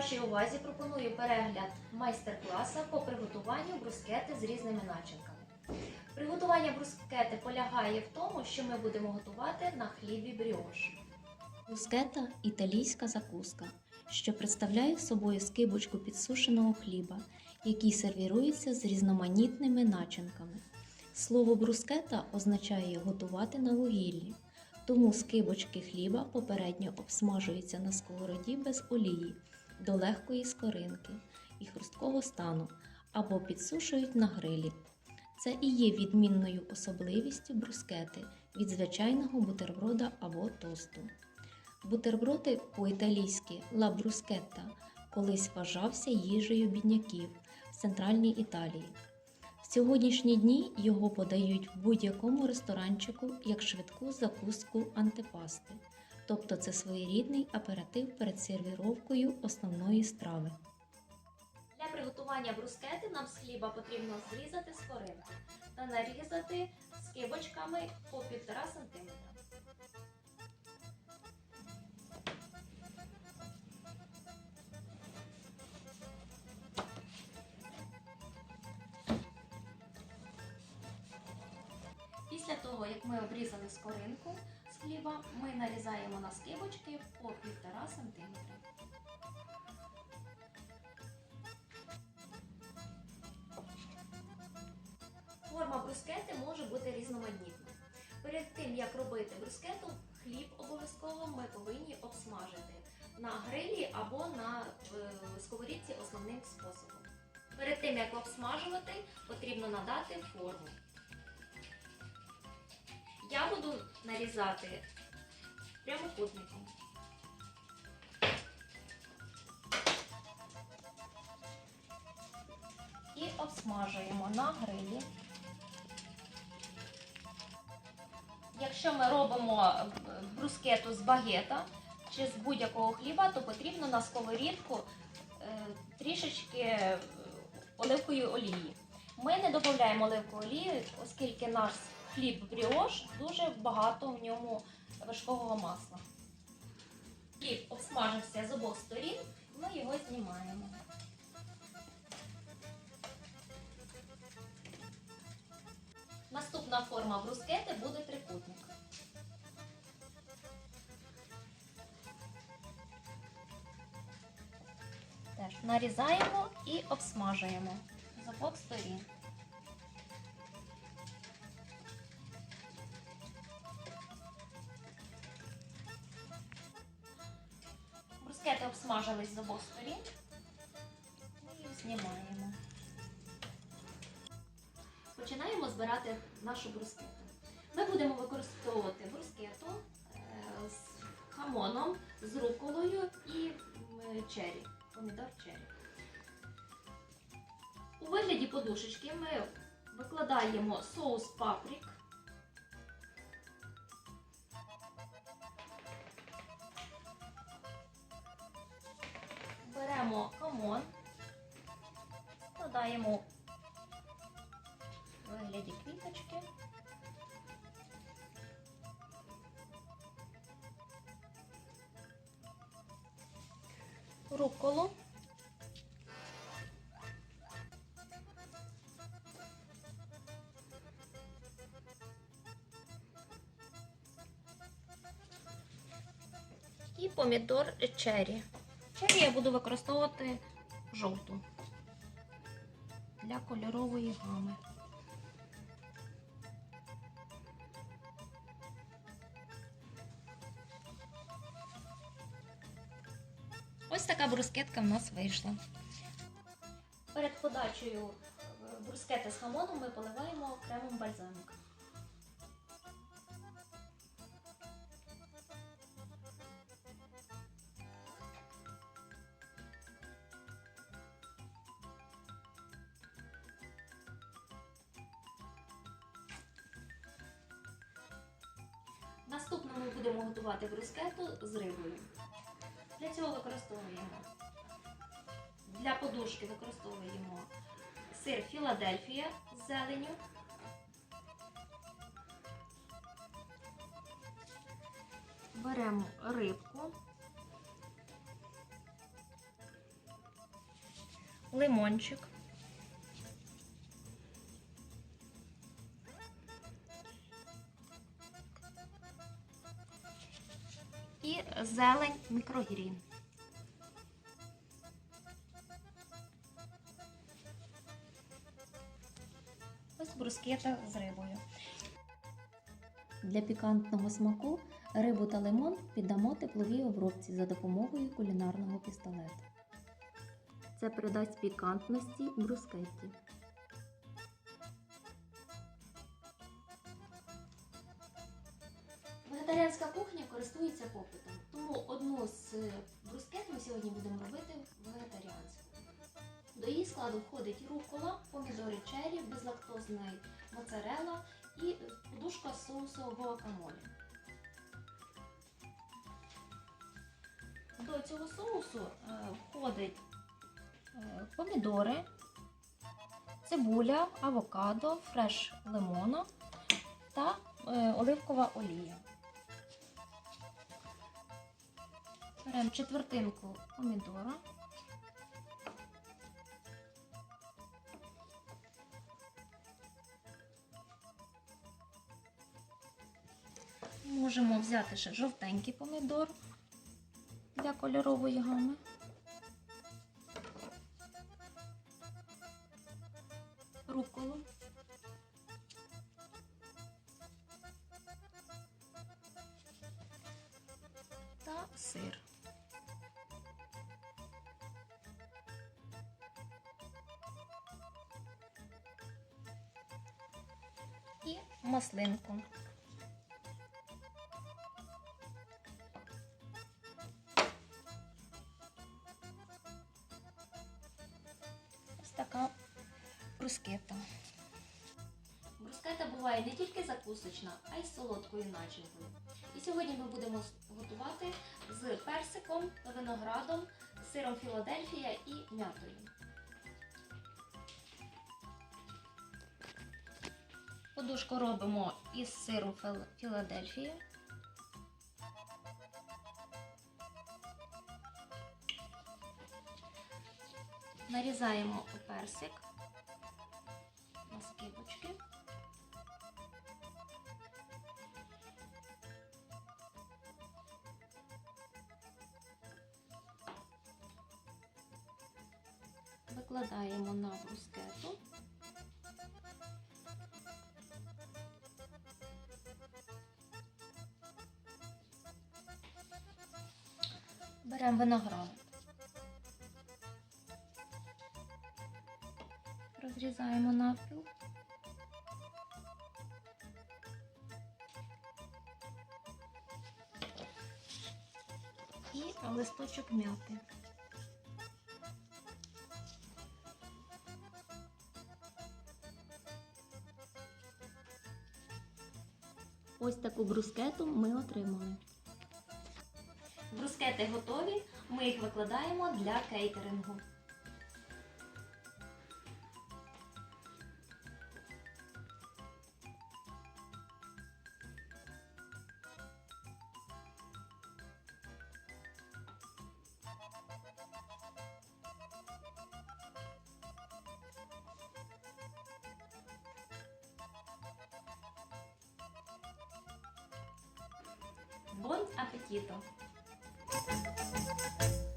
вашій увазі пропоную перегляд майстер-класу по приготуванню брускети з різними начинками. Приготування брускети полягає в тому, що ми будемо готувати на хлібі бріош. Брускета – італійська закуска, що представляє собою скибочку підсушеного хліба, який сервірується з різноманітними начинками. Слово брускета означає готувати на вугіллі, тому скибочки хліба попередньо обсмажуються на сковороді без олії до легкої скоринки і хрусткого стану або підсушують на грилі. Це і є відмінною особливістю брускети від звичайного бутерброда або тосту. Бутерброди по-італійськи ла брускетта колись вважався їжею бідняків в центральній Італії. В сьогоднішні дні його подають в будь-якому ресторанчику як швидку закуску антипасти, тобто це своєрідний аператив перед сервіровкою основної страви. Для приготування брускети нам з хліба потрібно зрізати скоринку та нарізати скибочками по 1,5 см. Після того, як ми обрізали скоринку хліба, ми нарізаємо на скибочки по 1,5 см. Форма брускети може бути різноманітна. Перед тим, як робити брускету, хліб обов'язково ми повинні обсмажити на грилі або на е, сковорідці основним способом. Перед тим, як обсмажувати, потрібно надати форму. Я буду нарізати прямокутником. І обсмажуємо на грилі. Якщо ми робимо е, брускету з багета чи з будь-якого хліба, то потрібно на сковорідку е, трішечки е, оливкової олії. Ми не додаємо оливкової олії, оскільки наш хліб бріош дуже багато в ньому вершкового масла. Хліб обсмажився з обох сторін, ми його знімаємо. Наступна форма брускети буде трикутник. Теж нарізаємо і обсмажуємо з обох сторін. Брускети обсмажились з обох сторін. Ми їх знімаємо. Починаємо збирати нашу брускету. Ми будемо використовувати брускету е, з хамоном, з руколою і м, чері, помідор чері. У вигляді подушечки ми викладаємо соус паприк. Беремо хамон, складаємо у вигляді квіточки. Руколу. І помідор черрі. Черрі я буду використовувати жовту для кольорової гами. Ось така брускетка в нас вийшла. Перед подачею е, брускети з хамоном ми поливаємо кремом бальзамік. Будемо готувати брускету з рибою. Для цього використовуємо для подушки використовуємо сир Філадельфія з зеленю. Беремо рибку. лимончик. Зелень мікрогрін. Ось брускета з рибою. Для пікантного смаку рибу та лимон піддамо тепловій обробці за допомогою кулінарного пістолету. Це придасть пікантності брускетті. Вегетаріанська кухня користується попитом, тому з брускет ми сьогодні будемо робити вегетаріанську. До її складу входить рукола, помідори черрі, безлактозний моцарелла і подушка соусу гуакамолі. До цього соусу е, входить е, помідори, цибуля, авокадо, фреш лимона та е, оливкова олія. Беремо четвертинку помідора. Можемо взяти ще жовтенький помідор для кольорової гами. Руколу. Та сир. Маслинку. Ось така брускета. Брускета буває не тільки закусочна, а й з солодкою начинкою. І сьогодні ми будемо готувати з персиком, виноградом, сиром Філадельфія і м'ятою. Подушку робимо із сиру Філ- Філадельфія. Нарізаємо персик на скибочки. Викладаємо на брускету. Беремо виноград. Розрізаємо навпіл. І листочок м'яти. Ось таку брускету ми отримали. Брускети готові, ми їх викладаємо для кейтерингу. Бон апетіто! Thank you.